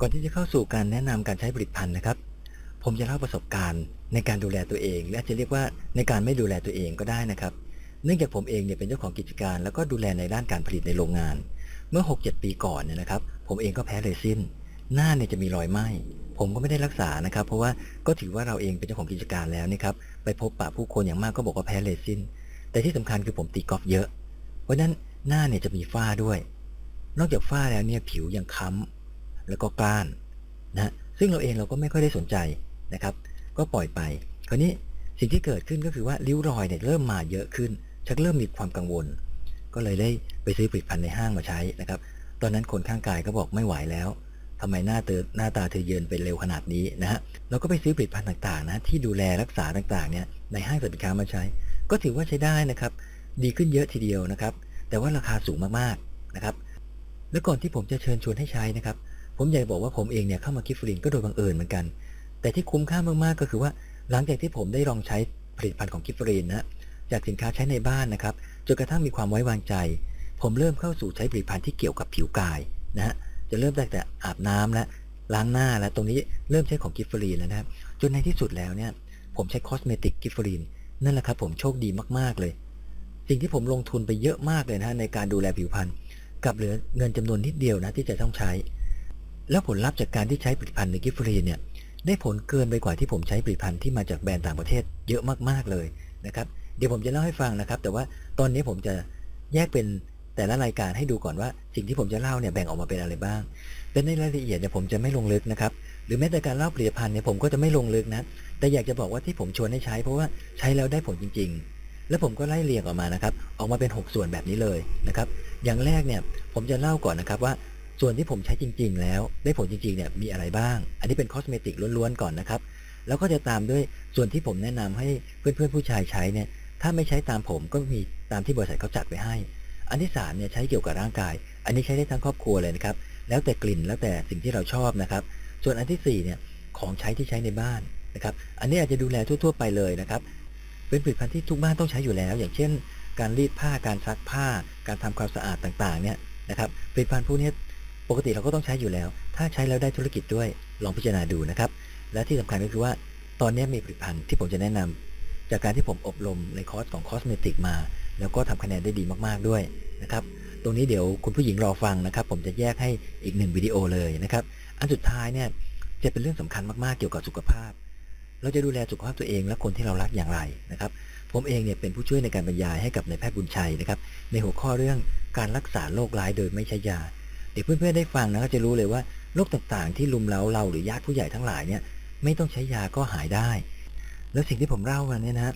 ก่อนที่จะเข้าสู่การแนะนำการใช้ผลิตภัณฑ์นะครับ ผมจะเล่าประสบการณ์ในการดูแลตัวเอง และจะเรียกว่าในการไม่ดูแลตัวเองก็ได้นะครับ เนื่องจากผมเองเนี่ยเป็นเจ้าของกิจการ แล้วก็ดูแลในด้านการผลิตในโรงงาน เมื่อ 6-7 ปีก่อนเนี่ยนะครับ ผมเองก็แพ้เรซินหน้าเนี่ยจะมีรอยไหมผมก็ไม่ได้รักษานะครับ เพราะว่าก็ถือว่าเราเองเป็นเจ้าของกิจการแล้วนี่ครับไปพบปะผู้คนอย่างมากก็บอกว่าแพ้เรซินแต่ที่สำคัญคือผมตีกอล์ฟเยอะ เพราะฉะนั้นหน้าเนี่ยจะมีฝ้าด้วย นอกจากฝ้าแล้วเนี่ยผิวยังค้ำ แล้วก็ก้านนะซึ่งเราเองเราก็ไม่ค่อยได้สนใจนะครับ ก็ปล่อยไป คราวนี้สิ่งที่เกิดขึ้นก็คือว่าริ้วรอยเนี่ยเริ่มมาเยอะขึ้น ชักเริ่มมีความกังวล ก็เลยได้ไปซื้อผลิตภัณฑ์ในห้างมาใช้นะครับ ตอนนั้นคนข้างกายก็บอกไม่ไหวแล้วทำไมหน้าเธอหน้าตาเธอเยินไปเร็วขนาดนี้นะฮะเราก็ไปซื้อผลิตภัณฑ์ต่างๆนะที่ดูแลรักษาต่างๆเนี่ยในห้างสรรพสินค้ามาใช้ ก็ถือว่าใช้ได้นะครับ ดีขึ้นเยอะทีเดียวนะครับ แต่ว่าราคาสูงมากๆนะครับ แล้วก่อนที่ผมจะเชิญชวนให้ใช้นะครับ ผมอยากจะบอกว่าผมเองเนี่ยเข้ามากิฟฟรินก็โดยบังเอิญเหมือนกัน แต่ที่คุ้มค่ามากๆก็คือว่าหลังจากที่ผมได้ลองใช้ผลิตภัณฑ์ของกิฟฟรินนะจากสินค้าใช้ในบ้านนะครับจนกระทั่งมีความไว้วางใจ ผมเริ่มเข้าสู่ใช้ผลิตภัณฑ์ที่เกี่ยวกับผิวกายนะฮะจะเริ่มตั้งแต่อาบน้ำและล้างหน้าและตรงนี้เริ่มใช้ของกิฟฟรีนแล้วนะครับจนในที่สุดแล้วเนี่ยผมใช้คอสเมติกกิฟฟรีนนั่นแหละครับผมโชคดีมากๆเลย สิ่งที่ผมลงทุนไปเยอะมากเลยนะในการดูแลผิวพรรณกับเหลือเงินจำนวนนิดเดียวนะที่จะต้องใช้ แล้วผลลัพธ์จากการที่ใช้ผลิตภัณฑ์ในกิฟฟรีเนี่ยได้ผลเกินไปกว่าที่ผมใช้ผลิตภัณฑ์ที่มาจากแบรนด์ต่างประเทศเยอะมากๆเลยนะครับเดี๋ยวผมจะเล่าให้ฟังนะครับ แต่ว่าตอนนี้ผมจะแยกเป็นแต่ละรายการให้ดูก่อนว่า สิ่งที่ผมจะเล่าเนี่ยแบ่งออกมาเป็นอะไรบ้างเป็นในรายละเอียดเนี่ยผมจะไม่ลงลึกนะครับหรือแม้แต่การเล่าผลิตภัณฑ์เนี่ยผมก็จะไม่ลงลึกนะ แต่อยากจะบอกว่าที่ผมชวนให้ใช้ เพราะว่าใช้แล้วได้ผลจริง ๆ แล้วผมก็ไล่เรียงออกมานะครับ ออกมาเป็น 6 ส่วนแบบนี้เลยนะครับ อย่างแรกเนี่ยผมจะเล่าก่อนนะครับว่า ส่วนที่ผมใช้จริง ๆ แล้วได้ผลจริงๆเนี่ยมีอะไรบ้าง อันนี้เป็นคอสเมติกล้วนๆก่อนนะครับ แล้วก็จะตามด้วยส่วนที่ผมแนะนำให้เพื่อนๆผู้ชายใช้เนี่ยถ้าไม่ใช้ตามผมก็มีตามที่บริษัทเขาจัดไว้ให้ อันที่สามเนี่ยใช้เกี่ยวกับร่างกาย อันนี้ใช้ได้ทั้งครอบครัวเลยนะครับ แล้วแต่กลิ่นแล้วแต่สิ่งที่เราชอบนะครับ ส่วนอันที่สี่เนี่ยของใช้ที่ใช้ในบ้านนะครับ อันนี้อาจจะดูแลทั่ว ๆ ไปเลยนะครับ เป็นผลิตภัณฑ์ที่ทุกบ้านต้องใช้อยู่แล้ว อย่างเช่น การรีดผ้า การซักผ้า การทำความสะอาดต่างๆเนี่ยนะครับ ผลิตภัณฑ์พวกนี้ ปกติเราก็ต้องใช้อยู่แล้ว ถ้าใช้แล้วได้ธุรกิจด้วยลองพิจารณาดูนะครับ และที่สำคัญก็คือว่าตอนนี้มีผลิตภัณฑ์ที่ผมจะแนะนำจากการที่ผมอบรมในคอร์สของคอสเมติกมา แล้วก็ทำคะแนนได้ดีมากๆด้วยนะครับตรงนี้เดี๋ยวคุณผู้หญิงรอฟังนะครับ ผมจะแยกให้อีกหนึ่งวิดีโอเลยนะครับ อันสุดท้ายเนี่ยจะเป็นเรื่องสำคัญมากๆเกี่ยวกับสุขภาพ เราจะดูแลสุขภาพตัวเองและคนที่เรารักอย่างไรนะครับ ผมเองเนี่ยเป็นผู้ช่วยในการบรรยายให้กับนายแพทย์บุญชัยนะครับ ในหัวข้อเรื่องการรักษาโรคร้ายโดยไม่ใช้ยา เดี๋ยวเพื่อนๆได้ฟังนะก็จะรู้เลยว่าโรคต่างๆ ที่ลุมเล้าเราหรือญาติผู้ใหญ่ทั้งหลายเนี่ยไม่ต้องใช้ยาก็หายได้ แล้วสิ่งที่ผมเล่ามาเนี่ยนะฮะ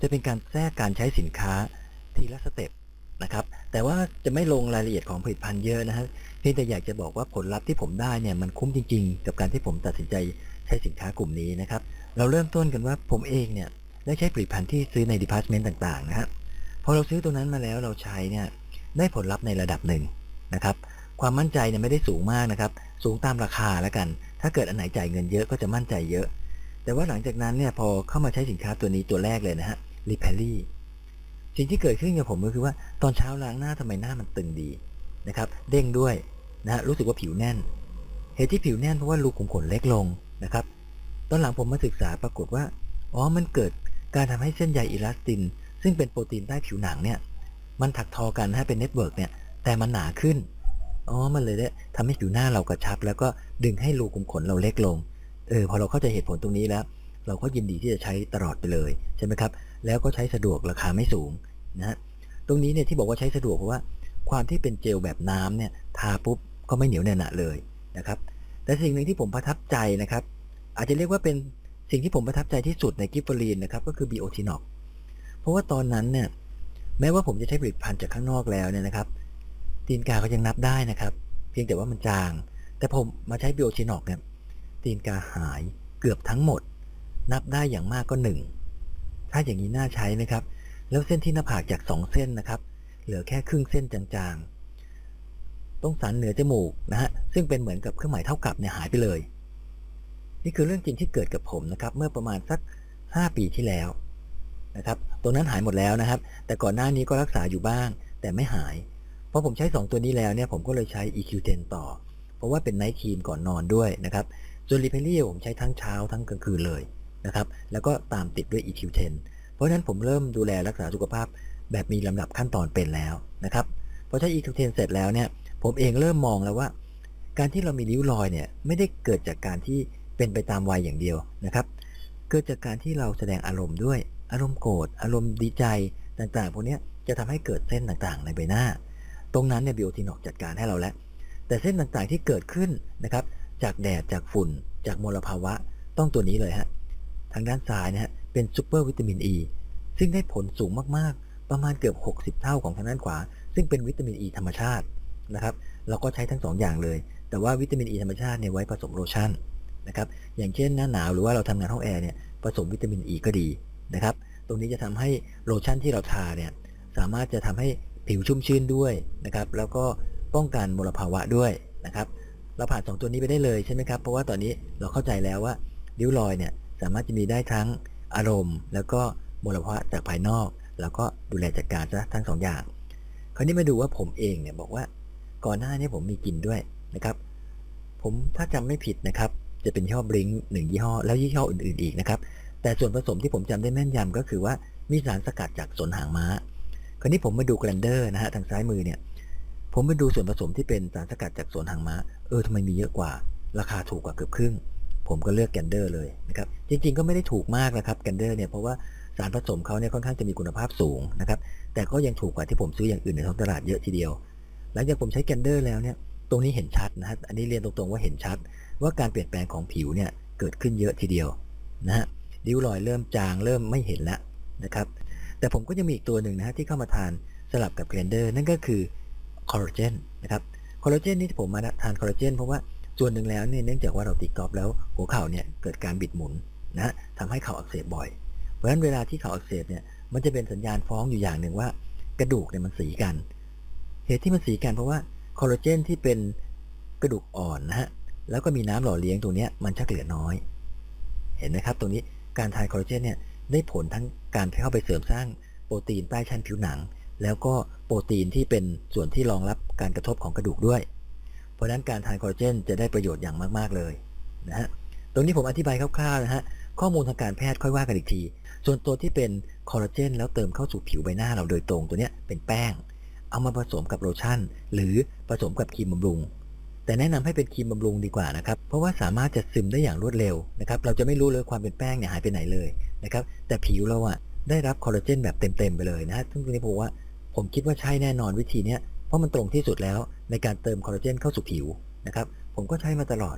จะเป็นการแทรกการใช้สินค้าทีละสเต็ปนะครับแต่ว่าจะไม่ลงรายละเอียดของผลิตภัณฑ์เยอะนะฮะเพียงแต่อยากจะบอกว่าผลลัพธ์ที่ผมได้เนี่ยมันคุ้มจริง ๆ กับการที่ผมตัดสินใจใช้สินค้ากลุ่มนี้นะครับเราเริ่มต้นกันว่าผมเองเนี่ยได้ใช้ผลิตภัณฑ์ที่ซื้อในดีพาร์ตเมนต์ต่างๆนะฮะพอเราซื้อตัวนั้นมาแล้วเราใช้เนี่ยได้ผลลัพธ์ในระดับหนึ่งนะครับ ความมั่นใจเนี่ยไม่ได้สูงมากนะครับ สูงตามราคาแล้วกัน ถ้าเกิดอันไหนจ่ายเงินเยอะก็จะมั่นใจเยอะ แต่ว่าหลังจากนั้นเนี่ยพอเข้ามาใช้สินค้าตัวนี้ตัวแรกเลยนะฮะรีเพลลี่สิ่งที่เกิดขึ้นกับผมก็คือว่าตอนเช้าล้างหน้าทำไมหน้ามันตึงดีนะครับ เด้งด้วยนะฮะรู้สึกว่าผิวแน่น เหตุที่ผิวแน่นเพราะว่ารูขุมขนเล็กลงนะครับ ตอนหลังผมมาศึกษาปรากฏว่าอ๋อมันเกิดการทำให้เส้นใยอิลาสติน ซึ่งเป็นโปรตีนใต้ผิวหนังเนี่ยมันถักทอกันนะฮะเป็นเน็ตเวิร์กเนี่ยแต่มันหนาขึ้น อ๋อ มันเลยได้ทำให้ผิวหน้าเรากระชับ แล้วก็ดึงให้รูขุมขนเราเล็กลง เออ พอเราเข้าใจเหตุผลตรงนี้แล้ว เราก็ยินดีที่จะใช้ตลอดไปเลยใช่ไหมครับ แล้วก็ใช้สะดวกราคาไม่สูงนะฮะ ตรงนี้เนี่ยที่บอกว่าใช้สะดวกเพราะว่า ความที่เป็นเจลแบบน้ำเนี่ยทาปุ๊บก็ไม่เหนียวเนอะหนะเลยนะครับ แต่สิ่งหนึ่งที่ผมประทับใจนะครับ อาจจะเรียกว่าเป็นสิ่งที่ผมประทับใจที่สุดในกิฟเฟอรีนนะครับก็คือบิโอทินอกเพราะว่าตอนนั้นเนี่ยแม้ว่าผมจะใช้ผลิตภัณฑ์จากข้างนอกแล้วเนี่ยนะครับ ตีนกาก็ยังนับได้นะครับ เพียงแต่ว่ามันจาง แต่ผมมาใช้บิโอทินอกเนี่ยตีนกาหายเกือบทั้งหมด นับได้อย่างมากก็หนึ่งถ้าอย่างนี้น่าใช้ไหมครับ แล้วเส้นที่หน้าผากจากสองเส้นนะครับ เหลือแค่ครึ่งเส้นจางๆ ตรงสันเหนือจมูกนะฮะซึ่งเป็นเหมือนกับเครื่องหมายเท่ากับเนี่ยหายไปเลย นี่คือเรื่องจริงที่เกิดกับผมนะครับ เมื่อประมาณสัก 5 ปีที่แล้วนะครับตรงนั้นหายหมดแล้วนะครับ แต่ก่อนหน้านี้ก็รักษาอยู่บ้าง แต่ไม่หาย พอผมใช้ 2 ตัวนี้แล้วเนี่ยผมก็เลยใช้ EQ10 ต่อ เพราะว่าเป็นไนท์ครีมก่อนนอนด้วยนะครับส่วนรีเพลลี่ผมใช้ทั้งเช้าทั้งกลางคืนเลยนะครับแล้วก็ตามติดด้วย EQ10 เพราะฉะนั้นผมเริ่มดูแลรักษาสุขภาพแบบมีลำดับขั้นตอนเป็นแล้วนะครับพอใช้ EQ10 เสร็จแล้วเนี่ยผมเองเริ่มมองแล้วว่า การที่เรามีริ้วรอยเนี่ยไม่ได้เกิดจากการที่เป็นไปตามวัยอย่างเดียวนะครับเกิดจากการที่เราแสดงอารมณ์ด้วยอารมณ์โกรธอารมณ์ดีใจต่างๆพวกนี้จะทำให้เกิดเส้นต่างๆในใบหน้า ตรงนั้นเนี่ยบิโอทีนอกจัดการให้เราแล้ว แต่เส้นต่างๆที่เกิดขึ้นนะครับ จากแดดจากฝุ่น จากมลภาวะต้องตัวนี้เลยฮะทางด้านซ้ายนะฮะเป็นซูเปอร์วิตามินอ e, ีซึ่งได้ผลสูงมากๆ ประมาณเกือบ 60 เท่าของทางด้านขวา ซึ่งเป็นวิตามินอ e ีธรรมชาตินะครับ เราก็ใช้ทั้ง2ออย่างเลย แต่ว่าวิตามินอ e ีธรรมชาติเนี่ยไว้ผสมโลชั่นนะครับ อย่างเช่นหน้าหนาวหรือว่าเราทำงานห้องแอร์เนี่ยผสมวิตามินอ e ีก็ดีนะครับ ตรงนี้จะทำให้โลชั่นที่เราทาเนี่ยสามารถจะทำให้ ผิวชุ่มชื่นด้วยนะครับ แล้วก็ป้องกันมลภาวะด้วยนะครับ เราผ่าน 2 ตัวนี้ไปได้เลยใช่ไหมครับ เพราะว่าตอนนี้เราเข้าใจแล้วว่าริ้วรอยเนี่ยสามารถจะมีได้ทั้งอารมณ์ แล้วก็มลภาวะจากภายนอก แล้วก็ดูแลจัดการซะทั้งสองอย่าง คราวนี้มาดูว่าผมเองเนี่ยบอกว่าก่อนหน้านี้ผมมีกลิ่นด้วยนะครับ ผมถ้าจำไม่ผิดนะครับ จะเป็นยี่ห้อบลิงหนึ่งยี่ห้อแล้วยี่ห้ออื่นๆอีกนะครับ แต่ส่วนผสมที่ผมจำได้แม่นยำก็คือว่ามีสารสกัดจากสนหางม้า คราวนี้ผมมาดูแกรนเดอร์นะฮะทางซ้ายมือเนี่ย ผมไปดูส่วนผสมที่เป็นสารสกัดจากสวนหางม้า เออทำไมมีเยอะกว่า ราคาถูกกว่าเกือบครึ่ง ผมก็เลือกแกนเดอร์เลยนะครับ จริงๆก็ไม่ได้ถูกมากนะครับแกนเดอร์เนี่ย เพราะว่าสารผสมเขาเนี่ยค่อนข้างจะมีคุณภาพสูงนะครับ แต่ก็ยังถูกกว่าที่ผมซื้ออย่างอื่นในท้องตลาดเยอะทีเดียว หลังจากผมใช้แกนเดอร์แล้วเนี่ย ตรงนี้เห็นชัดนะฮะ อันนี้เรียนตรงๆว่าเห็นชัด ว่าการเปลี่ยนแปลงของผิวเนี่ยเกิดขึ้นเยอะทีเดียวนะฮะ ริ้วรอยเริ่มจางเริ่มไม่เห็นแล้วนะครับ แต่ผมก็จะมีอีกตัวหนึ่งนะฮะที่เข้ามาทานสลับกับแกรนเดอร์นั่นก็คือคอลลาเจนนะครับคอลลาเจนนี่ผมมาทานคอลลาเจนเพราะว่าส่วนหนึ่งแล้วเนี่ยเนื่องจากว่าเราตีกอล์ฟแล้วหัวเข่าเนี่ยเกิดการบิดหมุนนะทำให้เข่าอักเสบบ่อย เพราะฉะนั้นเวลาที่เข่าอักเสบเนี่ยมันจะเป็นสัญญาณฟ้องอยู่อย่างหนึ่งว่า กระดูกเนี่ยมันสีกัน เหตุที่มันสีกันเพราะว่าคอลลาเจนที่เป็นกระดูกอ่อนนะฮะแล้วก็มีน้ำหล่อเลี้ยงตรงนี้มันชักเหลือน้อย เห็นไหมครับ ตรงนี้การทานคอลลาเจนเนี่ย ได้ผลทั้งการเข้าไปเสริมสร้างโปรตีนใต้ชั้นผิวหนัง แล้วก็โปรตีนที่เป็นส่วนที่รองรับการกระทบของกระดูกด้วย เพราะฉะนั้นการทานคอลลาเจนจะได้ประโยชน์อย่างมาก ๆ เลยนะฮะตรงนี้ผมอธิบายคร่าวๆนะฮะข้อมูลทางการแพทย์ค่อยว่ากันอีกที ส่วนตัวที่เป็นคอลลาเจนแล้วเติมเข้าสู่ผิวใบหน้าเราโดยตรงตัวเนี้ยเป็นแป้ง เอามาผสมกับโลชั่น หรือผสมกับครีมบำรุง แต่แนะนำให้เป็นครีมบำรุงดีกว่านะครับ เพราะว่าสามารถจะซึมได้อย่างรวดเร็วนะครับ เราจะไม่รู้เลยความเป็นแป้งเนี่ยหายไปไหนเลยนะครับ แต่ผิวเราอะได้รับคอลลาเจนแบบเต็มๆไปเลยนะฮะซึ่งตรงนี้ผมว่าผมคิดว่าใช่แน่นอนวิธีเนี้ยเพราะมันตรงที่สุดแล้วในการเติมคอลลาเจนเข้าสู่ผิวนะครับ ผมก็ใช้มาตลอด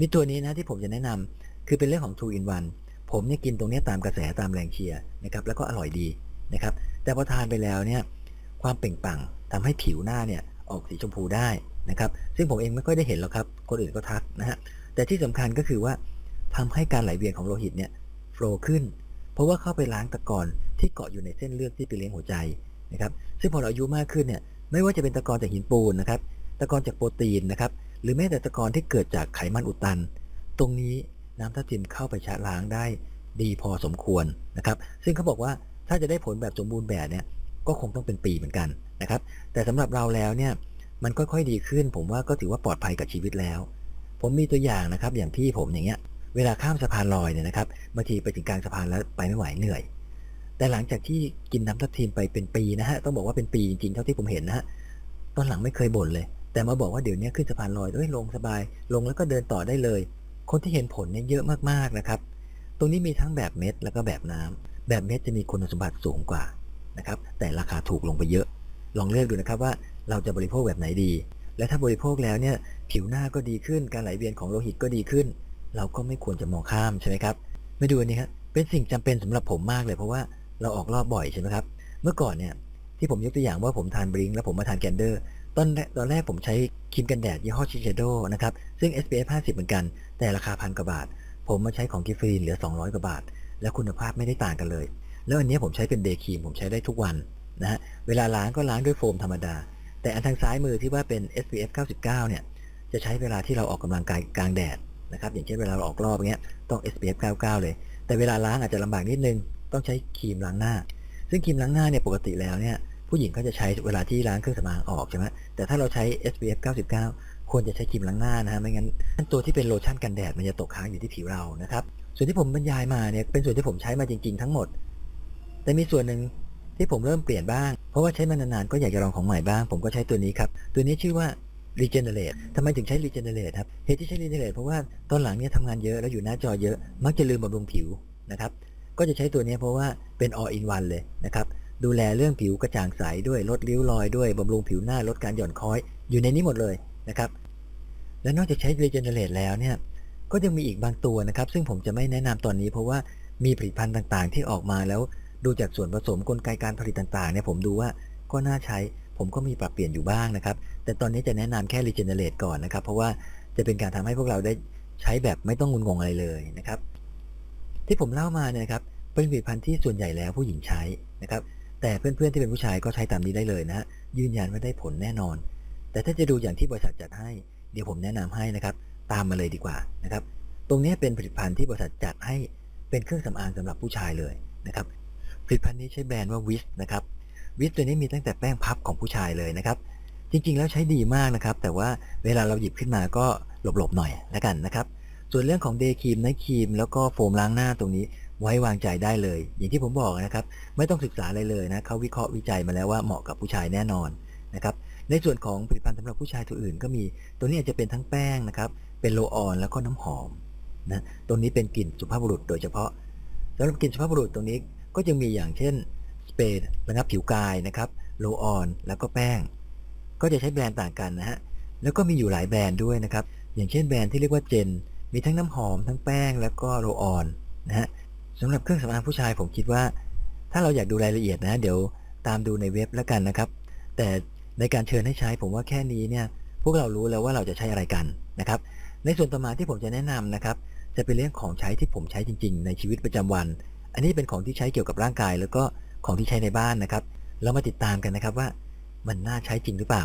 มีตัวนี้นะที่ผมจะแนะนำคือเป็นเรื่องของ2 in 1ผมเนี่ยกินตรงนี้ตามกระแสตามแรงเชียร์นะครับแล้วก็อร่อยดีนะครับ แต่พอทานไปแล้วเนี่ยความเปล่งปลั่งทำให้ผิวหน้าเนี่ยออกสีชมพูได้ นะครับ ซึ่งผมเองไม่ค่อยได้เห็นหรอกครับ คนอื่นก็ทักนะฮะ แต่ที่สำคัญก็คือว่าทำให้การไหลเวียนของโลหิตเนี่ยโฟลขึ้น เพราะว่าเข้าไปล้างตะกอนที่เกาะอยู่ในเส้นเลือดที่ไปเลี้ยงหัวใจนะครับ ซึ่งพอเราอายุมากขึ้นเนี่ย ไม่ว่าจะเป็นตะกอนจากหินปูนนะครับ ตะกอนจากโปรตีนนะครับ หรือแม้แต่ตะกอนที่เกิดจากไขมันอุดตัน ตรงนี้น้ำทับทิมเข้าไปชะล้างได้ดีพอสมควรนะครับ ซึ่งเขาบอกว่าถ้าจะได้ผลแบบสมบูรณ์แบบเนี่ย ก็คงต้องเป็นปีเหมือนกันนะครับ แต่สำหรับเราแล้วเนี่ย มันค่อยๆดีขึ้น ผมว่าก็ถือว่าปลอดภัยกับชีวิตแล้ว ผมมีตัวอย่างนะครับ อย่างพี่ผมอย่างเงี้ย เวลาข้ามสะพานลอยเนี่ยนะครับบางทีไปถึงกลางสะพานแล้วไปไม่ไหวเหนื่อย แต่หลังจากที่กินน้ำทับทิมไปเป็นปีนะฮะต้องบอกว่าเป็นปีจริงๆเท่าที่ผมเห็นนะฮะตอนหลังไม่เคยบ่นเลย แต่มาบอกว่าเดี๋ยวนี้ขึ้นสะพานลอยเอ้ยลงสบาย ลงแล้วก็เดินต่อได้เลย คนที่เห็นผลเนี่ยเยอะมากๆนะครับ ตรงนี้มีทั้งแบบเม็ดแล้วก็แบบน้ำแบบเม็ดจะมีคุณสมบัติสูงกว่านะครับแต่ราคาถูกลงไปเยอะ ลองเลือกดูนะครับว่า เราจะบริโภคแบบไหนดี และถ้าบริโภคแล้วเนี่ยผิวหน้าก็ดีขึ้น การไหลเวียนของโลหิตก็ดีขึ้น เราก็ไม่ควรจะมองข้ามใช่ไหมครับมาดูอันนี้ครับเป็นสิ่งจำเป็นสำหรับผมมากเลยเพราะว่าเราออกรอบบ่อยใช่ไหมครับ เมื่อก่อนเนี่ยที่ผมยกตัวอย่างว่าผมทานบริงแล้วผมมาทานแกนเดอร์ตอนแรกตอนแรกผมใช้ครีมกันแดดยี่ห้อชิเชโดนะครับซึ่ง SPF 50 เหมือนกัน แต่ราคาพันกว่าบาท ผมมาใช้ของกิฟฟรีนเหลือ 200 กว่าบาท แล้วคุณภาพไม่ได้ต่างกันเลย แล้วอันนี้ผมใช้เป็นเดย์ครีมผมใช้ได้ทุกวันนะฮะเวลาล้างก็ล้างด้วยโฟมธรรมดา แต่อันทางซ้ายมือที่ว่าเป็น SPF 99 เนี่ย จะใช้เวลาที่เราออกกำลังกายกลางแดดนะครับ อย่างเช่นเวลาเราออกรอบเงี้ย ต้อง SPF 99 เลย แต่เวลาล้างอาจจะลำบากนิดนึง ต้องใช้ครีมล้างหน้า ซึ่งครีมล้างหน้าเนี่ยปกติแล้วเนี่ย ผู้หญิงก็จะใช้เวลาที่ล้างเครื่องสำอางออกใช่ไหมแต่ถ้าเราใช้ SPF 99 ควรจะใช้ครีมล้างหน้านะฮะ ไม่งั้นตัวที่เป็นโลชั่นกันแดดมันจะตกค้างอยู่ที่ผิวเรา นะครับ ส่วนที่ผมบรรยายมาเนี่ย เป็นส่วนที่ผมใช้มาจริง ๆ ทั้งหมด แต่มีส่วนหนึ่ง ที่ผมเริ่มเปลี่ยนบ้าง เพราะว่าใช้มานานๆก็อยากจะลองของใหม่บ้าง ผมก็ใช้ตัวนี้ครับ ตัวนี้ชื่อว่า Regenerate ทำไมถึงใช้ Regenerate ครับ เหตุที่ใช้ Regenerate เพราะว่าตอนหลังเนี่ยทำงานเยอะแล้วอยู่หน้าจอเยอะ มักจะลืมบำรุงผิวนะครับ ก็จะใช้ตัวนี้เพราะว่าเป็น all in one เลยนะครับดูแลเรื่องผิวกระจ่างใสด้วยลดริ้วรอยด้วยบำรุงผิวหน้าลดการหย่อนคล้อย อยู่ในนี้หมดเลยนะครับ และนอกจากใช้ Regenerate แล้วเนี่ยก็ยังมีอีกบางตัวนะครับ ซึ่งผมจะไม่แนะนำตอนนี้เพราะว่ามีผลิตภัณฑ์ต่างๆ ที่ออกมาแล้ว ดูจากส่วนผสมกลไกการผลิตต่างๆเนี่ยผมดูว่าก็น่าใช้ผมก็มีปรับเปลี่ยนอยู่บ้างนะครับ แต่ตอนนี้จะแนะนำแค่ Regenerate ก่อนนะครับ เพราะว่าจะเป็นการทำให้พวกเราได้ใช้แบบไม่ต้องงุนงงอะไรเลยนะครับ ที่ผมเล่ามาเนี่ยนะครับเป็นผลิตภัณฑ์ที่ส่วนใหญ่แล้วผู้หญิงใช้นะครับ แต่เพื่อนๆที่เป็นผู้ชายก็ใช้ตามนี้ได้เลยนะฮะยืนยันว่าได้ผลแน่นอน แต่ถ้าจะดูอย่างที่บริษัทจัดให้ เดี๋ยวผมแนะนำให้นะครับ ตามมาเลยดีกว่านะครับ ตรงนี้เป็นผลิตภัณฑ์ที่บริษัทจัดให้เป็นเครื่องสำอางสำหรับผู้ชายเลยนะครับ ผลิตภัณฑ์นี้ใช้แบรนด์ว่าวิสนะครับวิสตัวนี้มีตั้งแต่แป้งพับของผู้ชายเลยนะครับ จริงๆ แล้วใช้ดีมากนะครับ แต่ว่าเวลาเราหยิบขึ้นมาก็หลบๆหน่อยแล้วกันนะครับส่วนเรื่องของเดย์ครีมไนท์ครีมแล้วก็โฟมล้างหน้าตรงนี้ไว้วางใจได้เลย อย่างที่ผมบอกนะครับ ไม่ต้องศึกษาอะไรเลยนะเขาวิเคราะห์วิจัยมาแล้วว่าเหมาะกับผู้ชายแน่นอนนะครับในส่วนของผลิตภัณฑ์สำหรับผู้ชายตัวอื่นก็มี ตัวนี้อาจจะเป็นทั้งแป้งนะครับ เป็นโลออนแล้วก็น้ำหอมนะตรงนี้เป็นกลิ่นสุภาพบุรุษโดยเฉพาะสำหรับกลิ่นสุภาพบุรุษตรงนี้ ก็ยังมีอย่างเช่นสเปรย์ระงับผิวกายนะครับโลออนแล้วก็แป้ง ก็จะใช้แบรนด์ต่างกันนะฮะแล้วก็มีอยู่หลายแบรนด์ด้วยนะครับ อย่างเช่นแบรนด์ที่เรียกว่าเจน มีทั้งน้ำหอมทั้งแป้งแล้วก็โรลออนนะฮะสำหรับเครื่องสำอางผู้ชายผมคิดว่า ถ้าเราอยากดูรายละเอียดนะ เดี๋ยวตามดูในเว็บแล้วกันนะครับ แต่ในการเชิญให้ใช้ผมว่าแค่นี้เนี่ย พวกเรารู้แล้วว่าเราจะใช้อะไรกันนะครับ ในส่วนต่อมาที่ผมจะแนะนำนะครับ จะเป็นเรื่องของใช้ที่ผมใช้จริง ๆ ในชีวิตประจำวัน อันนี้เป็นของที่ใช้เกี่ยวกับร่างกาย แล้วก็ของที่ใช้ในบ้านนะครับเรามาติดตามกันนะครับว่ามันน่าใช้จริงหรือเปล่า